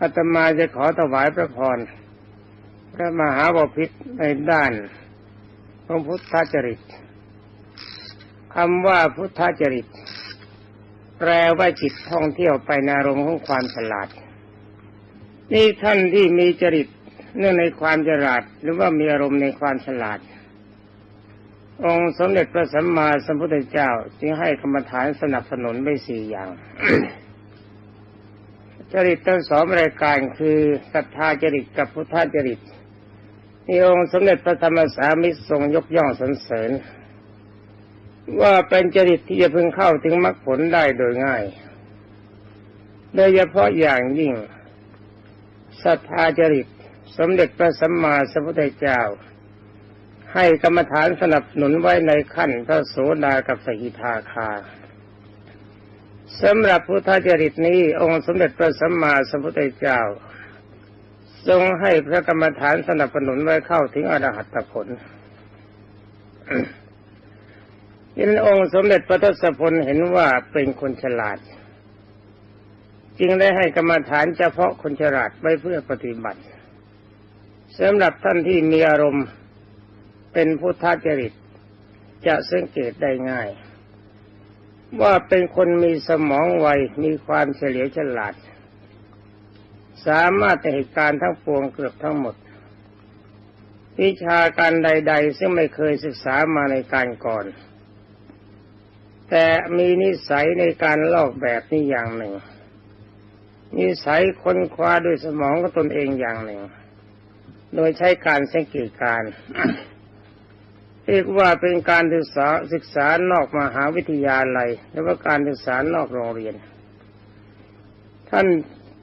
อาตมาจะขอถวายพระพรพระมหาบพิตรในด้านพระพุทธจริตคำว่าพุทธจริต แปลว่าจิตท่องเที่ยวไปในอารมณ์ของความฉลาด นี่ท่านที่มีจริตเนื่องในความฉลาด หรือว่ามีอารมณ์ในความฉลาด องค์สมเด็จพระสัมมาสัมพุทธเจ้าจึงให้กรรมฐานสนับสนุนไว้สี่อย่าง จริตทั้งสองรายการคือศรัทธาจริตกับพุทธจริตที่องค์สมเด็จพระธรรมสามิตรทรงยกย่องสรรเสริญ ว่าเป็นจริตที่จะพึงเข้าถึงมรรคผลได้โดยง่าย โดยเฉพาะอย่างยิ่งศรัทธาจริต สมเด็จพระสัมมาสัมพุทธเจ้า ให้กรรมฐานสนับสนุนไว้ในขั้นพระโสดากับสกิทาคา สำหรับพุทธจริตนี้องค์สมเด็จพระสัมมาสัมพุทธเจ้า ทรงให้พระกรรมฐานสนับสนุนไว้เข้าถึงอรหัตผลยินองค์สมเด็จพระทศพลเห็นว่าเป็นคนฉลาด จึงได้ให้กรรมฐานเฉพาะคนฉลาดไว้เพื่อปฏิบัติสำหรับท่านที่มีอารมณ์เป็นพุทธจริตจะสังเกตได้ง่าย ว่าเป็นคนมีสมองไวมีความเฉลียวฉลาด สามารถเหตุการณ์ทั้งปวงเกือบทั้งหมด วิชาการใด ๆ ซึ่งไม่เคยศึกษามาในการก่อน แต่มีนิสัยในการลอกแบบนี้อย่างหนึ่ง นิสัยค้นคว้าด้วยสมองของตนเองอย่างหนึ่ง โดยใช้การสังเกตการ เรียกว่าเป็นการศึกษาศึกษานอกมหาวิทยาลัยหรือว่าการศึกษานอกโรงเรียน ท่าน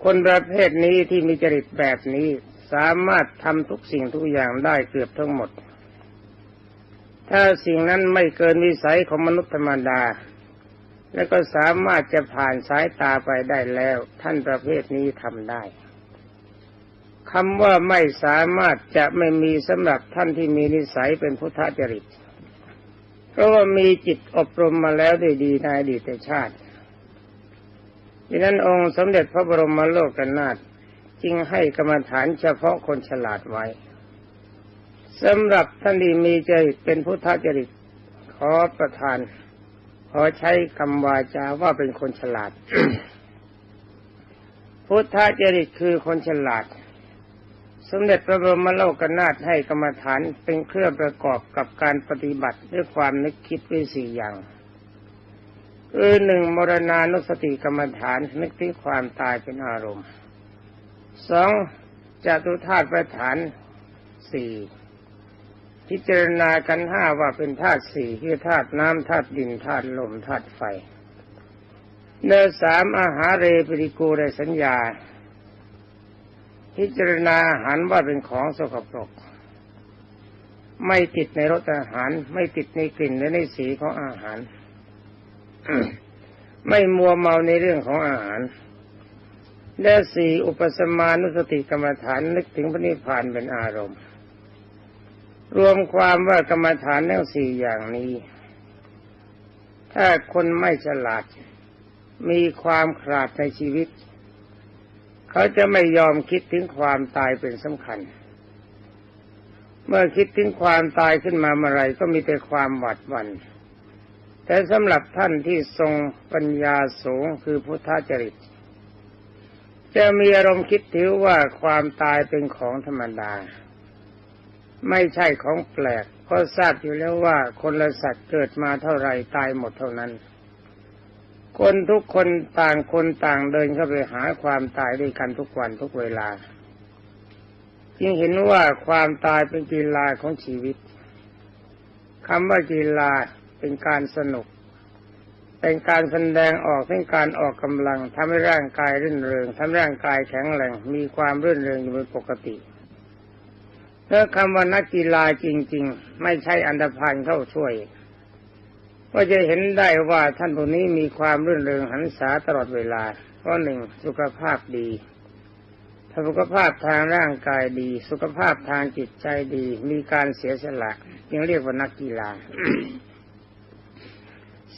คนประเภทนี้ที่มีจริตแบบนี้สามารถทำทุกสิ่งทุกอย่างได้เกือบทั้งหมด ถ้าสิ่งนั้นไม่เกินวิสัยของมนุษย์ธรรมดา และก็สามารถจะผ่านสายตาไปได้แล้ว ท่านประเภทนี้ทำได้ คำว่าไม่สามารถจะไม่มีสำหรับท่านที่มีนิสัยเป็นพุทธจริต เพราะว่ามีจิตอบรมมาแล้วด้วยดีในอดีตชาติดังนั้นองค์สมเด็จพระบรมโลกนาถจึงให้กรรมฐานเฉพาะคนฉลาดไว้สำหรับท่านที่มีใจเป็นพุทธจริต ขอประทาน ขอใช้คำวาจาว่าเป็นคนฉลาด พุทธจริตคือคนฉลาด สมเด็จพระบรมโลกนาถให้กรรมฐานเป็นเครื่องประกอบกับการปฏิบัติด้วยความนึกคิดด้วยสี่อย่างคือหนึ่งมรณานุสติกรรมฐานนึกถึงความตายเป็นอารมณ์สองจตุธาตุประฐานสี่พิจารณากันห้าว่าเป็นธาตุสี่คือธาตุน้ำธาตุดินธาตุลมธาตุไฟเนสามอาหารเรปริกูในสัญญา พิจารณาอาหารว่าเป็นของสกปรก ไม่ติดในรสอาหาร ไม่ติดในกลิ่นและในสีของอาหาร ไม่มัวเมาในเรื่องของอาหาร และสี่อุปสมานุสติกรรมฐานนึกถึงพระนิพพานเป็นอารมณ์ รวมความว่ากรรมฐานทั้งสี่อย่างนี้ ถ้าคนไม่ฉลาด มีความขาดในชีวิต เขาจะไม่ยอมคิดถึงความตายเป็นสำคัญ เมื่อคิดถึงความตายขึ้นมาเมื่อไรก็มีแต่ความหวาดหวัน่นแต่สำหรับท่านที่ทรงปัญญาสูงคือพุทธจริต จะมีอารมณ์คิดถือว่าความตายเป็นของธรรมดา ไม่ใช่ของแปลกเพราะทราบอยู่แล้วว่าคนละสัตว์เกิดมาเท่าไรตายหมดเท่านั้น คนทุกคนต่างคนต่างเดินเข้าไปหาความตายด้วยกันทุกวันทุกเวลา จึงเห็นว่าความตายเป็นกีฬาของชีวิตคำว่ากีฬาเป็นการสนุก เป็นการแสดงออกเป็นการออกกำลังทำให้ร่างกายรื่นเริงทำร่างกายแข็งแรงมีความรื่นเริงอยู่เป็นปกติเมื่อคำว่านักกีฬาจริง ๆ ไม่ใช่อันดพันเข้าช่วย ก็จะเห็นได้ว่าท่านผู้นี้มีความรื่นเริงหันษาตลอดเวลาเพราะหนึ่งสุขภาพดีสุขภาพทางร่างกายดี สุขภาพทางจิตใจดี มีการเสียสละจึงเรียกว่านักกีฬา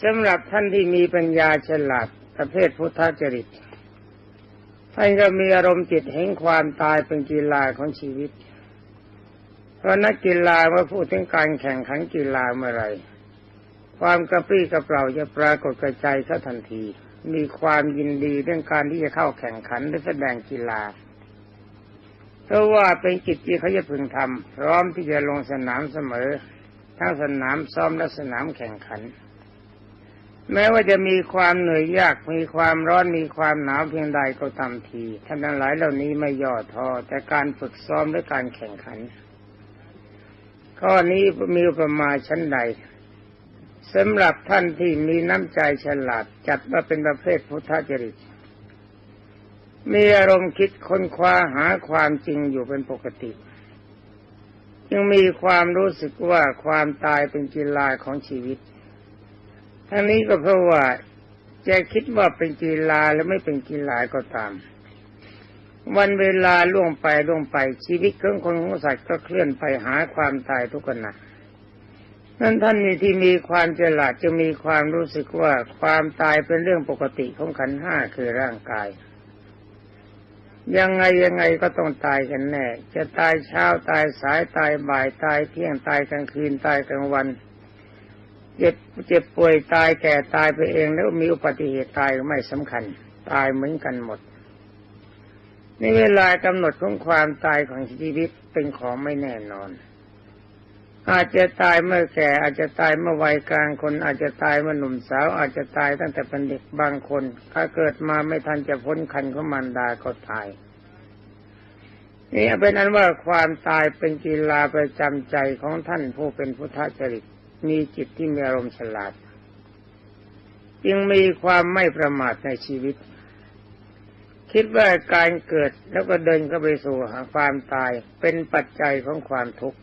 สำหรับท่านที่มีปัญญาฉลาดประเภทพุทธจริตท่านก็มีอารมณ์จิตเห็นความตายเป็นกีฬาของชีวิต เพราะนักกีฬาเมื่อพูดถึงการแข่งขันกีฬาเมื่อไร ความกระปรี้กระเปร่าจะปรากฏกระจายซะทันที มีความยินดีเรื่องการที่จะเข้าแข่งขันและแสดงกีฬาเพราะว่าเป็นจิตที่เขาจะพึงทำพร้อมที่จะลงสนามเสมอ ทั้งสนามซ้อมและสนามแข่งขัน แม้ว่าจะมีความเหนื่อยยากมีความร้อนมีความหนาวเพียงใดก็ตามทีท่านทั้งหลายเหล่านี้ไม่ย่อท้อแต่การฝึกซ้อมและการแข่งขัน ข้อนี้มีอุปมาณชั้นใด สำหรับท่านที่มีน้ำใจฉลาดจัดว่าเป็นประเภทพุทธจริต มีอารมณ์คิดค้นคว้าหาความจริงอยู่เป็นปกติ ยังมีความรู้สึกว่าความตายเป็นกีฬาของชีวิต ทั้งนี้ก็เพราะว่าจะคิดว่าเป็นกีฬาและไม่เป็นกีฬาก็ตาม วันเวลาล่วงไปล่วงไปชีวิตของคนของสัตว์ก็เคลื่อนไปหาความตายทุกขณะ นั้นท่านมีที่มีความเจริญจะมีความรู้สึกว่าความตายเป็นเรื่องปกติของขันห้าคือร่างกาย ยังไงยังไงก็ต้องตายกันแน่ จะตายเช้าตายสายตายบ่ายตายเที่ยงตายกลางคืนตายกลางวันเจ็บเจ็บป่วยตายแก่ตายไปเองแล้วมีอุบัติเหตุตายไม่สำคัญ ตายเหมือนกันหมดในเวลากำหนดของความตายของชีวิตเป็นของไม่แน่นอน อาจจะตายเมื่อแก่ อาจจะตายเมื่อวัยกลางคน อาจจะตายเมื่อหนุ่มสาว อาจจะตายตั้งแต่เป็นเด็กบางคน ถ้าเกิดมาไม่ทันจะพ้นคันของมารดาก็ตายนี่เป็นอันว่าความตายเป็นกีฬาประจำใจของท่านผู้เป็นพุทธจริตมีจิตที่มีอารมณ์ฉลาด จึงมีความไม่ประมาทในชีวิต คิดว่าการเกิดแล้วก็เดินเข้าไปสู่หาความตายเป็นปัจจัยของความทุกข์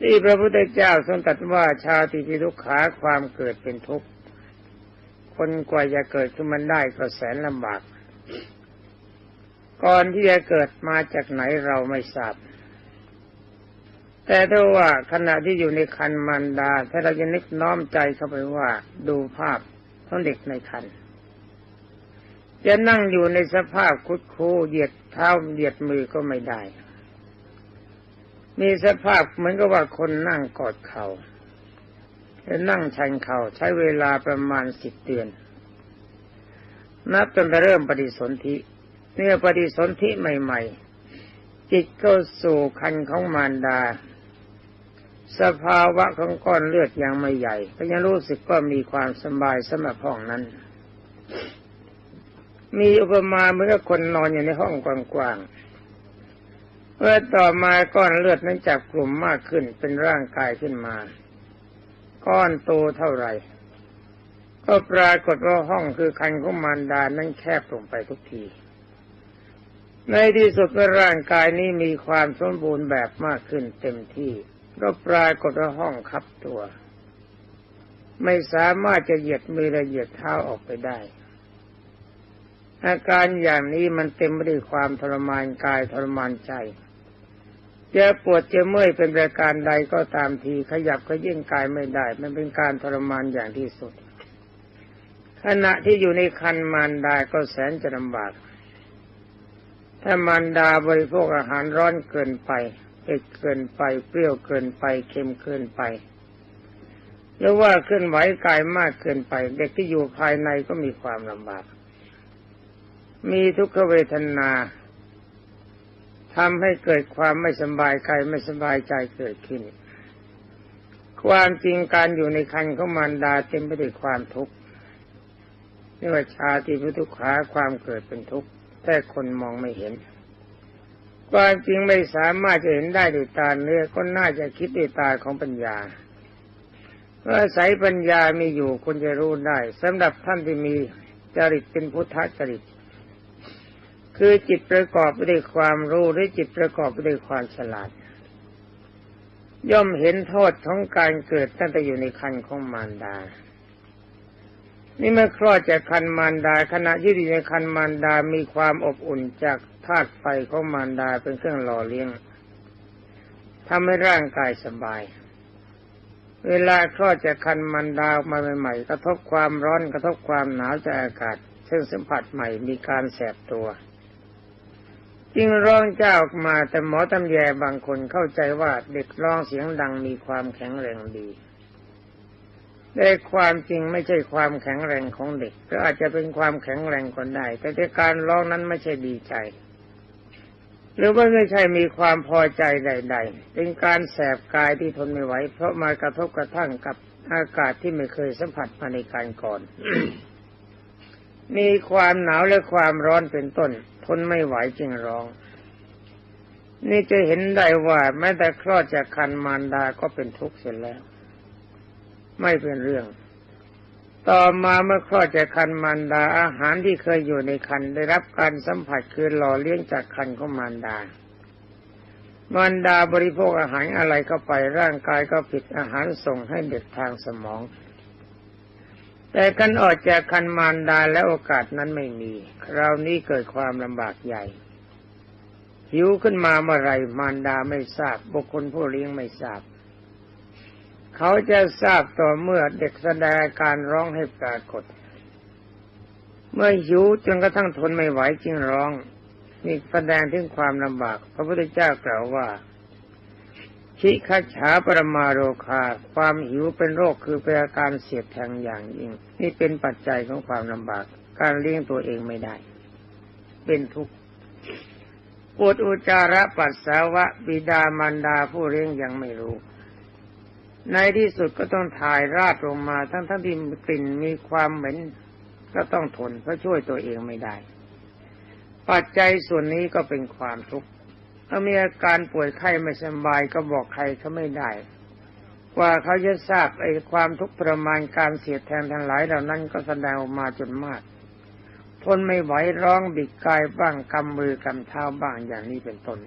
ที่พระพุทธเจ้าทรงตรัสว่าชาติพิทุกขาความเกิดเป็นทุกข์ คนกว่าจะเกิดขึ้นมันได้ก็แสนลำบาก ก่อนที่จะเกิดมาจากไหนเราไม่ทราบ แต่ถ้าว่าขณะที่อยู่ในคันมันดา ถ้าเราจะนึกน้อมใจเข้าไปว่าดูภาพของเด็กในคันจะนั่งอยู่ในสภาพคุดคูเหยียดเท้าเหยียดมือก็ไม่ได้ มีสภาพเหมือนกับว่าคนนั่งกอดเขา่าและนั่งชันเขา่าใช้เวลาประมาณสิบเดือน นับจนเริ่มปฏิสนธิเนี่ยปฏิสนธิใหม่ ๆ จิตก็สู่คันของมารดา สภาวะของก้อนเลือดยังไม่ใหญ่ก็ยังรู้สึกก็มีความสบายสำหรับห้องนั้น มีอุปมาเหมือนกับคนนอนอยู่ในห้องกว้างๆ เมื่อต่อมาก้อนเลือดนั้นจับกลุ่มมากขึ้นเป็นร่างกายขึ้นมา ก้อนโตเท่าไหร่ ก็ปรากฏว่าห้องคือคันของมารดานั้นแคบลงไปทุกที ในที่สุดเมื่อร่างกายนี้มีความสมบูรณ์แบบมากขึ้นเต็มที่ ก็ปรากฏว่าห้องคับตัว ไม่สามารถจะเหยียดมือและเหยียดเท้าออกไปได้อาการอย่างนี้มันเต็มไปด้วยความทรมานกายทรมานใจ จะปวดจะเมื่อยเป็นประการใดก็ตามทีขยับก็ยิ่งกายไม่ได้ มันเป็นการทรมานอย่างที่สุด ขณะที่อยู่ในคันมารดาก็แสนจะลำบาก ถ้ามารดาบริโภคอาหารร้อนเกินไปเผ็ดเกินไปเปรี้ยวเกินไปเค็มเกินไปหรือว่าเคลื่อนไหวกายมากเกินไป เด็กที่อยู่ภายในก็มีความลำบาก มีทุกขเวทนา ทำให้เกิดความไม่สบายกายไม่สบายใจเกิดขึ้น ความจริงการอยู่ในคันของมารดาเต็มไปด้วยความทุกข์เรียกว่าชาติพุทุกขาความเกิดเป็นทุกข์แต่คนมองไม่เห็น ความจริงไม่สามารถจะเห็นได้ด้วยตาเนื้อก็น่าจะคิดด้วยตาของปัญญาเมื่อสายปัญญามีอยู่คนจะรู้ได้สำหรับท่านที่มีจริตเป็นพุทธจริต คือจิตประกอบไปด้วยความรู้หรือจิตประกอบไปด้วยความฉลาด ย่อมเห็นโทษของการเกิดตั้งแต่อยู่ในคันของมารดา นี่เมื่อคลอดจากคันมารดาขณะที่อยู่ในคันมารดา มีความอบอุ่นจากธาตุไฟของมารดาเป็นเครื่องหล่อเลี้ยงทำให้ร่างกายสบาย เวลาคลอดจากคันมารดามาใหม่ๆ กระทบความร้อนกระทบความหนาวจากอากาศ ซึ่งสัมผัสใหม่มีการแสบตัว จึงร้องเจ้าออกมาแต่หมอตำแยบางคนเข้าใจว่าเด็กร้องเสียงดังมีความแข็งแรงดีแต่ความจริงไม่ใช่ความแข็งแรงของเด็ก ก็อาจจะเป็นความแข็งแรงก็ได้ แต่ที่การร้องนั้นไม่ใช่ดีใจ หรือว่าไม่ใช่มีความพอใจใด ๆ เป็นการแสบกายที่ทนไม่ไหว เพราะมากระทบกระทั่งกับอากาศที่ไม่เคยสัมผัสมาในการก่อน มีความหนาวและความร้อนเป็นต้น ทนไม่ไหวจึงร้อง นี่จะเห็นได้ว่าแม้แต่คลอดจากคันมารดาก็เป็นทุกข์เสียแล้ว ไม่เป็นเรื่อง ต่อมาเมื่อคลอดจากคันมารดาอาหารที่เคยอยู่ในคันได้รับการสัมผัสคือหล่อเลี้ยงจากคันของมารดามารดาบริโภคอาหารอะไรเข้าไปร่างกายก็ผิดอาหารส่งให้เด็กทางสมอง แต่กันออกจากคันมารดาและโอกาสนั้นไม่มี คราวนี้เกิดความลำบากใหญ่ หิวขึ้นมาเมื่อไรมารดาไม่ทราบ บุคคลผู้เลี้ยงไม่ทราบ เขาจะทราบต่อเมื่อเด็กแสดงอาการร้องให้ปรากฏ เมื่อหิวจนกระทั่งทนไม่ไหวจึงร้องนี่แสดงถึงความลำบาก พระพุทธเจ้ากล่าวว่า ชิคาฉาปรมาโรคา ความหิวเป็นโรคคือเป็นอาการเสียดแทงอย่างยิ่ง นี่เป็นปัจจัยของความลำบาก การเลี้ยงตัวเองไม่ได้ เป็นทุกข์ปวดอุจจาระปัสสาวะ บิดามารดาผู้เลี้ยงยังไม่รู้ ในที่สุดก็ต้องถ่ายราดลงมาทั้งทั้งที่กลิ่นมีความเหม็นก็ต้องทนเพราะช่วยตัวเองไม่ได้ ปัจจัยส่วนนี้ก็เป็นความทุกข์ ถ้ามีอาการป่วยไข้ไม่สบายก็บอกใครเขาไม่ได้ กว่าเขาจะทราบไอ้ความทุกข์ประมาณการเสียดแทงทั้งหลายเหล่านั้นก็แสดงออกมาจนมาก ทนไม่ไหวร้องบิดกายบ้างกำมือกำเท้าบ้างอย่างนี้เป็นต้น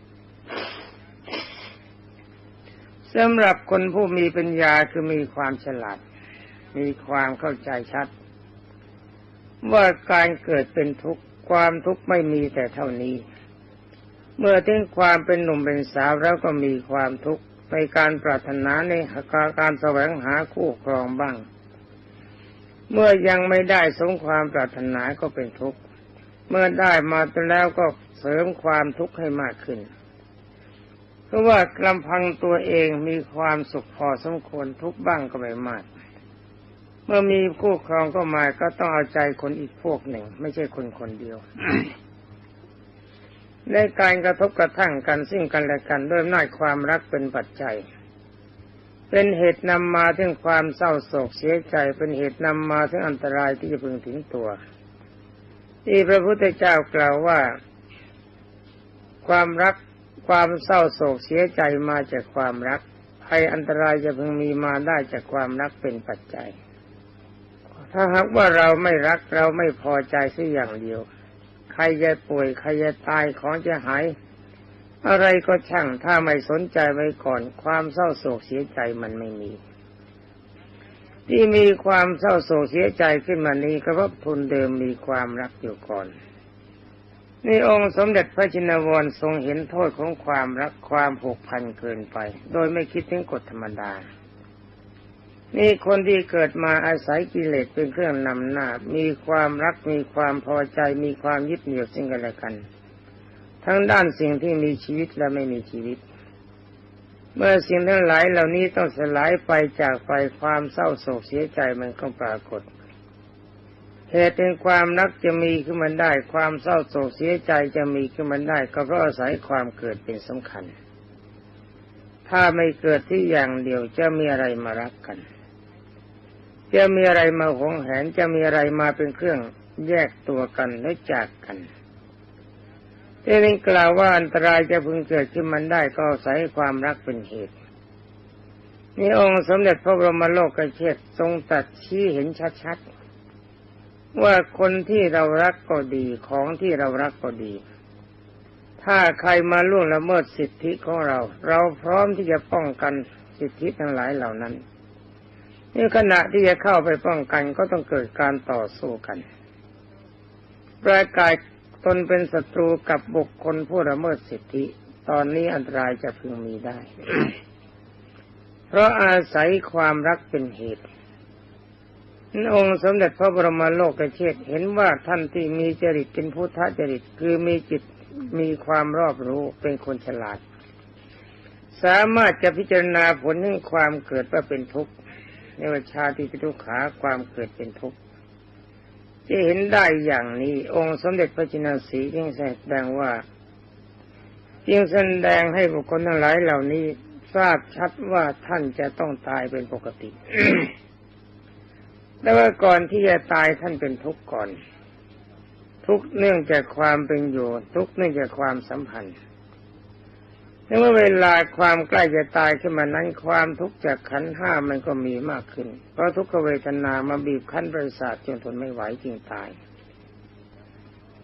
สำหรับคนผู้มีปัญญาคือมีความฉลาด มีความเข้าใจชัด ว่าการเกิดเป็นทุกข์ความทุกข์ไม่มีแต่เท่านี้ เมื่อถึงความเป็นหนุ่มเป็นสาวแล้วก็มีความทุกข์ในการปรารถนาในการแสวงหาคู่ครองบ้าง เมื่อยังไม่ได้สมความปรารถนาก็เป็นทุกข์ เมื่อได้มาแล้วก็เสริมความทุกข์ให้มากขึ้น เพราะว่าลำพังตัวเองมีความสุขพอสมควรทุกบ้างก็ไม่มาก เมื่อมีคู่ครองก็มาก็ต้องเอาใจคนอีกพวกหนึ่ง ไม่ใช่คนคนเดียว ในการกระทบกระทั่งกันซึ่งกันและกันด้วยอำนาจความรักเป็นปัจจัย เป็นเหตุนำมาถึงความเศร้าโศกเสียใจ เป็นเหตุนำมาถึงอันตรายที่จะพึงถึงตัว ที่พระพุทธเจ้ากล่าวว่า ความรักความเศร้าโศกเสียใจมาจากความรักภัยอันตรายจะพึงมีมาได้จากความรักเป็นปัจจัย ถ้าหากว่าเราไม่รักเราไม่พอใจสักอย่างเดียว รจะป่วย ใครจะตายของจะหาย อะไรก็ช่างถ้าไม่สนใจไว้ก่อน ความเศร้าโศกเสียใจมันไม่มี ที่มีความเศร้าโศกเสียใจขึ้นมานี้ก็เพราะทุนเดิมมีความรักอยู่ก่อนนี่องค์สมเด็จพระจินวรทรงเห็นโทษของความรักความผูกพันเกินไป โดยไม่คิดถึงกฎธรรมดา นี่คนที่เกิดมาอาศัยกิเลสเป็นเครื่องนำหน้า มีความรักมีความพอใจ มีความยึดเหนี่ยวซึ่งกันและกัน ทั้งด้านสิ่งที่มีชีวิตและไม่มีชีวิต เมื่อสิ่งทั้งหลายเหล่านี้ต้องสลายไปจากไปความเศร้าโศกเสียใจมันก็ปรากฏเหตุแห่งความรักจะมีขึ้นมาได้ ความเศร้าโศกเสียใจจะมีขึ้นมาได้ ก็เพราะอาศัยความเกิดเป็นสำคัญ ถ้าไม่เกิดที่อย่างเดียวจะมีอะไรมารักกัน จะมีอะไรมาหวงแหนจะมีอะไรมาเป็นเครื่องแยกตัวกันและจากกันที่นี้กล่าวว่าอันตรายจะพึงเกิดขึ้นมันได้ก็อาศัยความรักเป็นเหตุนี่องค์สมเด็จพระบรมโลกเชษทรงตัดชี้เห็นชัดๆว่าคนที่เรารักก็ดีของที่เรารักก็ดี ถ้าใครมาล่วงละเมิดสิทธิของเรา เราพร้อมที่จะป้องกันสิทธิทั้งหลายเหล่านั้น ในขณะที่จะเข้าไปป้องกันก็ต้องเกิดการต่อสู้กันประกายตนเป็นศัตรูกับบุคคลผู้ละเมิดสิทธิ ตอนนี้อันตรายจะพึงมีได้ เพราะอาศัยความรักเป็นเหตุองค์สมเด็จพระบรมโลกเชษเห็นว่าท่านที่มีจริตเป็นพุทธจริต คือมีจิตมีความรอบรู้เป็นคนฉลาด สามารถจะพิจารณาผลแห่งความเกิดว่าเป็นทุกข์ ในวิชาที่เป็นทุกขาความเกิดเป็นทุกข์จะเห็นได้อย่างนี้ องค์สมเด็จพระจินสีจึงแสดงว่าจึงแสดงให้บุคคลทั้งหลายเหล่านี้ทราบชัดว่าท่านจะต้องตายเป็นปกติ แต่ว่าก่อนที่จะตายท่านเป็นทุกข์ก่อน ทุกเนื่องจากความเป็นอยู่ ทุกเนื่องจากความสัมพันธ์ ในเมื่อเวลาความใกล้จะตายขึ้นมานั้นความทุกข์จากขันห้ามันก็มีมากขึ้น เพราะทุกขเวทนามาบีบคั้นประสาทจนทนไม่ไหวจึงตาย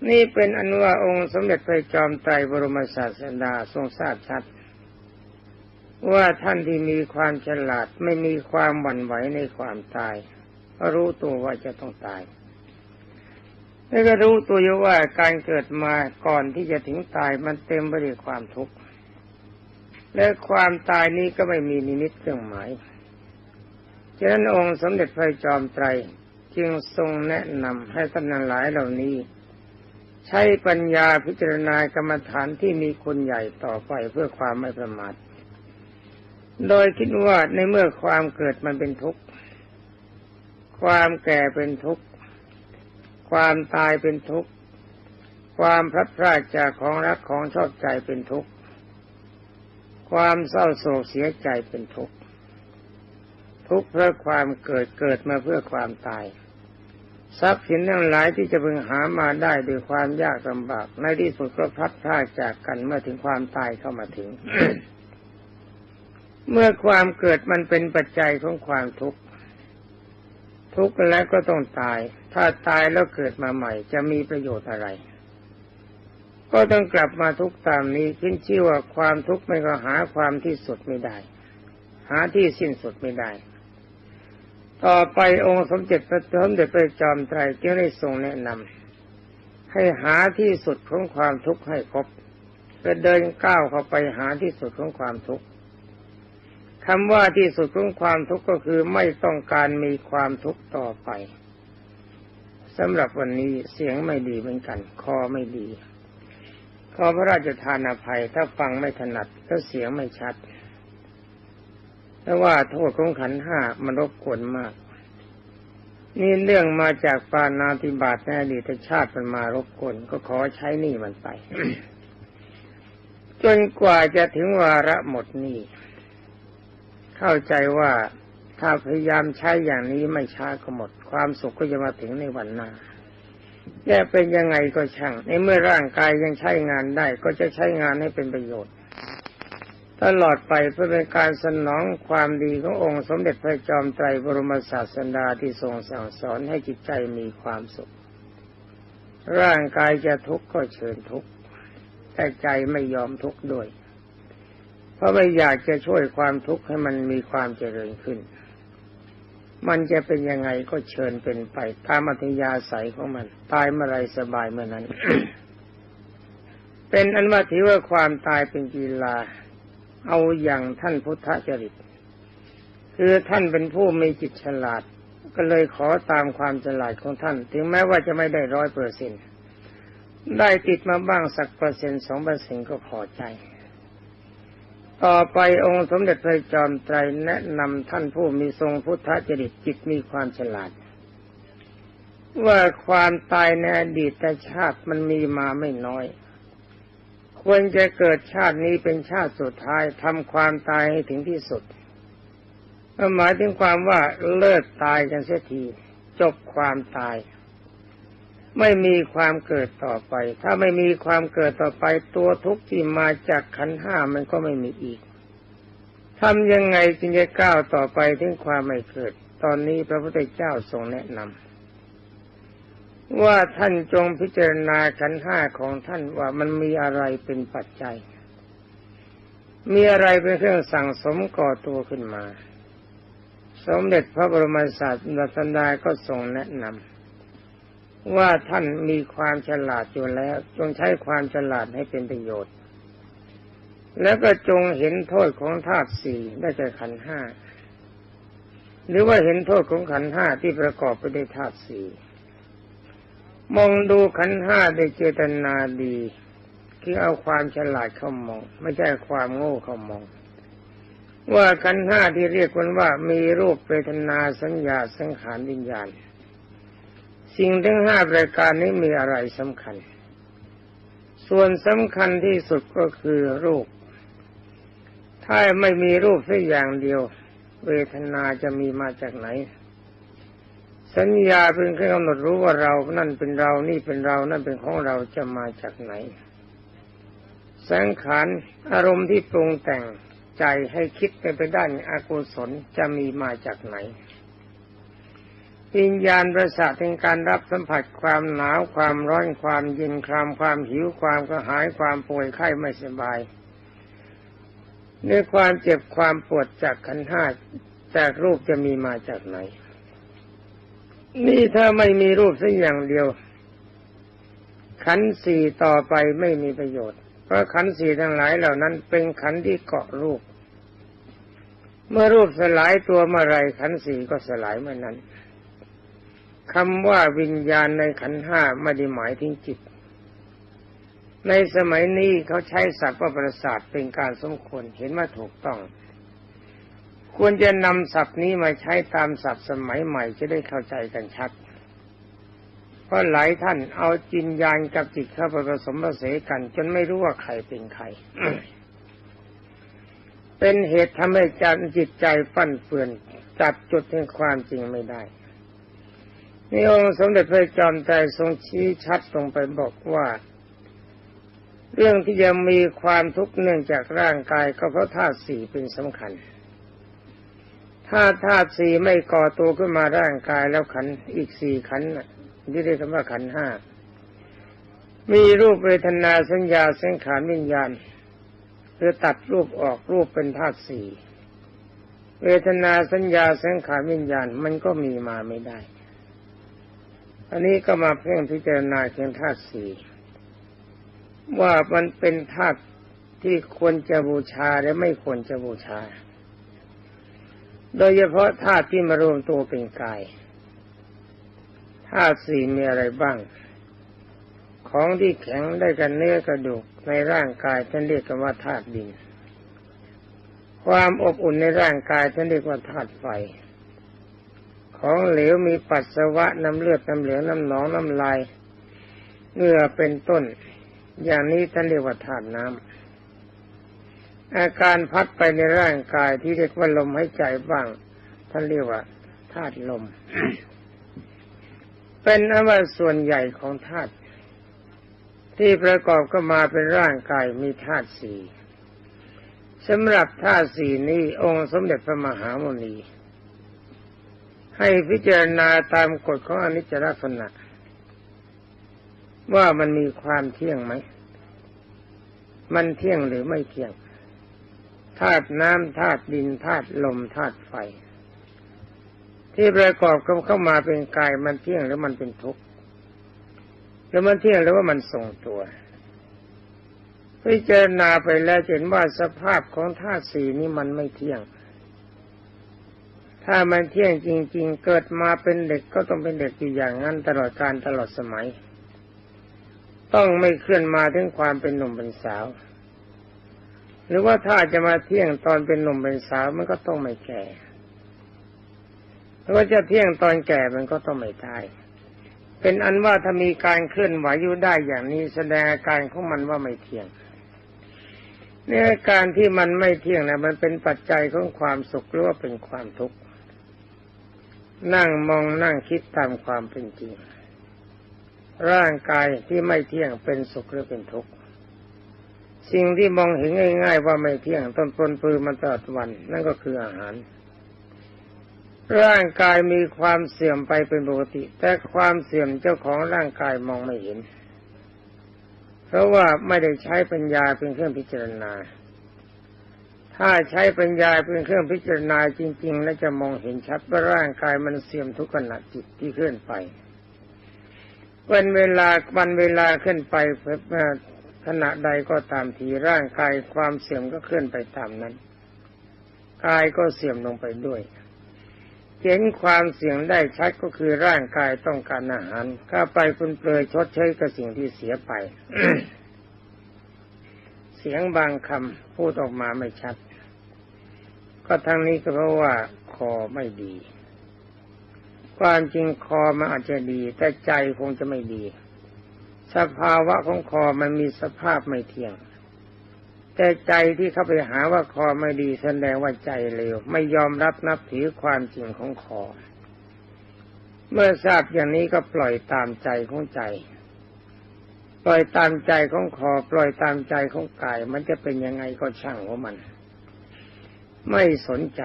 นี่เป็นอนุวาองค์สมเด็จพระจอมไตรบรมศาสดาทรงทราบชัด ว่าท่านที่มีความฉลาดไม่มีความหวั่นไหวในความตายพราะรู้ตัวว่าจะต้องตายแล้วก็รู้ตัวอยู่ว่าการเกิดมาก่อนที่จะถึงตายมันเต็มไปด้วยความทุกข์ และความตายนี้ก็ไม่มีนิมิตเครื่องหมายฉะนั้นองค์สมเด็จพระจอมไตรจึงทรงแนะนำให้ท่านหลายเหล่านี้ ใช้ปัญญาพิจารณากรรมฐานที่มีคนใหญ่ต่อไปเพื่อความไม่ประมาท โดยคิดว่าในเมื่อความเกิดมันเป็นทุกข์ ความแก่เป็นทุกข์ ความตายเป็นทุกข์ ความพลัดพรากจากของรักของชอบใจเป็นทุกข์ ความเศร้าโศกเสียใจเป็นทุกข์ทุกข์เพราะความเกิดเกิดมาเพื่อความตาย ทรัพย์สินทั้งหลายที่จะพึงหามาได้ด้วยความยากลำบากในที่สุดก็พัดพลาดจากกันเมื่อถึงความตายเข้ามาถึง เมื่อความเกิดมันเป็นปัจจัยของความทุกข์ทุกข์แล้วก็ต้องตาย ถ้าตายแล้วเกิดมาใหม่ จะมีประโยชน์อะไร ก็ต้องกลับมาทุกตามนี้ขึ้นชื่อว่าความทุกข์ไม่ก็หาความที่สุดไม่ได้ หาที่สิ้นสุดไม่ได้ ต่อไปองค์สมเด็จพระสมเด็จพระจอมไตรจึงได้ทรงแนะนำให้หาที่สุดของความทุกข์ให้พบก็เดินก้าวเข้าไปหาที่สุดของความทุกข์คำว่าที่สุดของความทุกข์ก็คือไม่ต้องการมีความทุกข์ต่อไปสำหรับวันนี้เสียงไม่ดีเหมือนกัน คอไม่ดี ขอพระราชทานอภัยถ้าฟังไม่ถนัดก็เสียงไม่ชัดแต่ว่าโทษของขันห้ามันรบกวนมาก นี่เรื่องมาจากปานาติบาตในอดีตชาติมันมารบกวนก็ขอใช้นี่มันไป จนกว่าจะถึงวาระหมดนี่เข้าใจว่าถ้าพยายามใช้อย่างนี้ไม่ช้าก็หมด ความสุขก็จะมาถึงในวันหน้า จะเป็นยังไงก็ช่าง ในเมื่อร่างกายยังใช้งานได้ ก็จะใช้งานให้เป็นประโยชน์ ตลอดไปเพื่อเป็นการสนองความดีขององค์สมเด็จพระจอมไตรบรมศาสดาที่ทรงสั่งสอนให้จิตใจมีความสุข ร่างกายจะทุกข์ก็เชิญทุกข์แต่ใจไม่ยอมทุกข์ด้วย เพราะไม่อยากจะช่วยความทุกข์ให้มันมีความเจริญขึ้น มันจะเป็นยังไงก็เชิญเป็นไปตามอัธยาศัยของมัน ตายเมื่อไรสบายเมื่อนั้น เป็นอันว่าถือว่าความตายเป็นกีฬา เอาอย่างท่านพุทธจริต คือท่านเป็นผู้มีจิตฉลาด ก็เลยขอตามความฉลาดของท่าน ถึงแม้ว่าจะไม่ได้ร้อยเปอร์เซ็นได้ติดมาบ้างสักเปอร์เซ็นต์สองเปอร์เซ็นก็พอใจ ต่อไปองค์สมเด็จพระจอมไตรแนะนำท่านผู้มีทรงพุทธจริตจิตมีความฉลาด ว่าความตายในอดีตชาติมันมีมาไม่น้อย ควรจะเกิดชาตินี้เป็นชาติสุดท้ายทำความตายให้ถึงที่สุดหมายถึงความว่าเลิกตายกันเสียที จบความตาย ไม่มีความเกิดต่อไป ถ้าไม่มีความเกิดต่อไป ตัวทุกข์ที่มาจากขันห้ามันก็ไม่มีอีกทำยังไงจึงจะก้าวต่อไปถึงความไม่เกิด ตอนนี้พระพุทธเจ้าทรงแนะนำว่าท่านจงพิจารณาขันห้าของท่านว่ามันมีอะไรเป็นปัจจัย มีอะไรเป็นเครื่องสั่งสมก่อตัวขึ้นมา สมเด็จพระบรมศาสดาก็ทรงแนะนำ ว่าท่านมีความฉลาดอยู่แล้ว จงใช้ความฉลาดให้เป็นประโยชน์ แล้วก็จงเห็นโทษของธาตุสี่ได้แก่ขันห้าหรือว่าเห็นโทษของขันห้าที่ประกอบไปด้วยธาตุสี่มองดูขันห้าด้วยเจตนาดีคือเอาความฉลาดเข้ามอง ไม่ใช่ความโง่เข้ามอง ว่าขันห้าที่เรียกกันว่ามีรูปเวทนาสัญญาสังขารวิญญาณ สิ่งทั้งห้าประการนี้มีอะไรสำคัญ ส่วนสำคัญที่สุดก็คือรูป ถ้าไม่มีรูปสักอย่างเดียว เวทนาจะมีมาจากไหน สัญญาเป็นเครื่องกำหนดรู้ว่าเรานั่นเป็นเรานี่เป็นเรานั่นเป็นของเราจะมาจากไหน สังขารอารมณ์ที่ปรุงแต่งใจให้คิดไปไปด้านอากุศลจะมีมาจากไหน วิญญาณประสาทในการรับสัมผัสความหนาวความร้อนความเย็นความความหิวความกระหายความป่วยไข้ไม่สบายในความเจ็บความปวดจากขันธ์ห้าจากรูปจะมีมาจากไหน นี่ถ้าไม่มีรูปสักอย่างเดียว ขันธ์สี่ต่อไปไม่มีประโยชน์ เพราะขันธ์สี่ทั้งหลายเหล่านั้นเป็นขันธ์ที่เกาะรูป เมื่อรูปสลายตัวเมื่อไรขันธ์สี่ก็สลายเมื่อนั้น คำว่าวิญญาณในขันห้าไม่ได้หมายถึงจิต ในสมัยนี้เขาใช้ศัพท์ว่าประสาทเป็นการสมควรเห็นว่าถูกต้อง ควรจะนำศัพท์นี้มาใช้ตามศัพท์สมัยใหม่จะได้เข้าใจกันชัด เพราะหลายท่านเอาจินญาณกับจิตเข้าไปผสมผสานกัน จนไม่รู้ว่าใครเป็นใคร เป็นเหตุทำให้จัจิตใจฟั่นเฟือนจับจุดแห่งความจริงไม่ได้ นี่องค์สมเด็จพระจอมไตรทรงชี้ชัดลงไปบอกว่า เรื่องที่จะมีความทุกข์เนื่องจากร่างกายก็เพราะธาตุสี่เป็นสำคัญ ถ้าธาตุสี่ไม่ก่อตัวขึ้นมาร่างกายแล้วขันอีกสี่ขันที่เรียกว่าขันห้ามีรูปเวทนาสัญญาสังขารวิญญาณคือตัดรูปออกรูปเป็นธาตุสี่เวทนาสัญญาสังขารวิญญาณมันก็มีมาไม่ได้ อันนี้ก็มาเพ่งพิจารณาเพียงธาตุสี่ว่ามันเป็นธาตุที่ควรจะบูชาและไม่ควรจะบูชา โดยเฉพาะธาตุที่มารวมตัวเป็นกายธาตุสี่มีอะไรบ้าง ของที่แข็งได้กันเนื้อกระดูกในร่างกายท่านเรียกกันว่าธาตุดิน ความอบอุ่นในร่างกายท่านเรียกว่าธาตุไฟ ของเหลวมีปัสสาวะน้ำเลือดน้ำเหลืองน้ำหนองน้ำลายเงื่อเป็นต้น อย่างนี้ท่านเรียกว่าธาตุน้ำอาการพัดไปในร่างกายที่เรียกว่าลมหายใจบ้าง ท่านเรียกว่าธาตุลม เป็นอว่าส่วนใหญ่ของธาตุที่ประกอบก็มาเป็นร่างกายมีธาตุสี่สำหรับธาตุสี่นี้องค์สมเด็จพระมหาโมนี ให้พิจารณาตามกฎของอนิจจลักษณะ ว่ามันมีความเที่ยงไหม มันเที่ยงหรือไม่เที่ยงธาตุน้ำธาตุดินธาตุลมธาตุไฟ ที่ประกอบกันเข้ามาเป็นกายมันเที่ยงหรือมันเป็นทุกข์หรือมันเที่ยงหรือว่ามันทรงตัวพิจารณาไปแล้วเห็นว่าสภาพของธาตุสี่นี้มันไม่เที่ยง ถ้ามันเที่ยงจริง ๆ เกิดมาเป็นเด็กก็ต้องเป็นเด็กอยู่อย่างนั้นตลอดการตลอดสมัย ต้องไม่เคลื่อนมาถึงความเป็นหนุ่มเป็นสาว หรือว่าถ้าจะมาเที่ยงตอนเป็นหนุ่มเป็นสาวมันก็ต้องไม่แก่หรือว่าจะเที่ยงตอนแก่มันก็ต้องไม่ตาย เป็นอันว่าถ้ามีการเคลื่อนไหวอยู่ได้อย่างนี้แสดงอาการของมันว่าไม่เที่ยงเนี่ยการที่มันไม่เที่ยงนะมันเป็นปัจจัยของความสุขหรือว่าเป็นความทุกข์ นั่งมองนั่งคิดตามความเป็นจริง ร่างกายที่ไม่เที่ยงเป็นสุขหรือเป็นทุกข์สิ่งที่มองเห็นง่าย ๆ ว่าไม่เที่ยงต้นปนปือมันตลอดวัน นั่นก็คืออาหาร ร่างกายมีความเสื่อมไปเป็นปกติ แต่ความเสื่อมเจ้าของร่างกายมองไม่เห็น เพราะว่าไม่ได้ใช้ปัญญาเป็นเครื่องพิจารณา ถ้าใช้ปัญญาเป็นเครื่องพิจารณาจริง ๆ แล้วจะมองเห็นชัดว่าร่างกายมันเสื่อมทุกขณะจิตที่เคลื่อนไปวันเวลาวันเวลาขึ้นไปเพื่อขณะใดก็ตามทีร่างกายความเสื่อมก็เคลื่อนไปตามนั้นกายก็เสื่อมลงไปด้วยเห็นความเสี่ยงได้ชัดก็คือร่างกายต้องการอาหารข้าไปคุณเปลยชดเชยกับสิ่งที่เสียไป เสียงบางคำพูดออกมาไม่ชัด ก็ทั้งนี้ก็เพราะว่าคอไม่ดี ความจริงคอมันอาจจะดี แต่ใจคงจะไม่ดี สภาวะของคอมันมีสภาพไม่เที่ยง แต่ใจที่เข้าไปหาว่าคอไม่ดีแสดงว่าใจเลวไม่ยอมรับนับถือความจริงของคอ เมื่อทราบอย่างนี้ก็ปล่อยตามใจของใจ ปล่อยตามใจของคอปล่อยตามใจของกาย มันจะเป็นยังไงก็ช่างของมัน ไม่สนใจ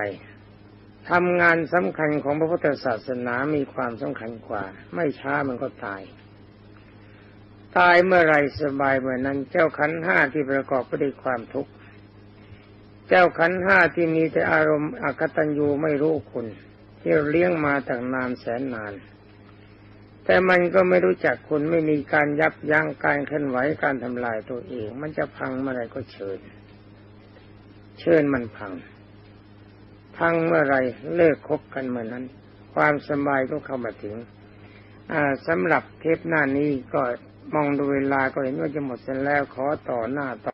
ทำงานสำคัญของพระพุทธศาสนามีความสำคัญกว่า ไม่ช้ามันก็ตาย ตายเมื่อไรสบายเมื่อนั้น เจ้าขันห้าที่ประกอบไปด้วยความทุกข์ เจ้าขันห้าที่มีแต่อารมณ์อกตัญญูไม่รู้คุณ ที่เลี้ยงมาตั้งนานแสนนาน แต่มันก็ไม่รู้จักคุณไม่มีการยับยั้งการเคลื่อนไหวการทำลายตัวเอง มันจะพังเมื่อไรก็เชิญ เชิญมันพัง พังเมื่อไรเลิกคบกันเมื่อนั้น ความสบายก็เข้ามาถึงสำหรับเทปหน้านี้ก็มองดูเวลาก็เห็นว่าจะหมดเสร็จแล้วขอต่อหน้าต่อ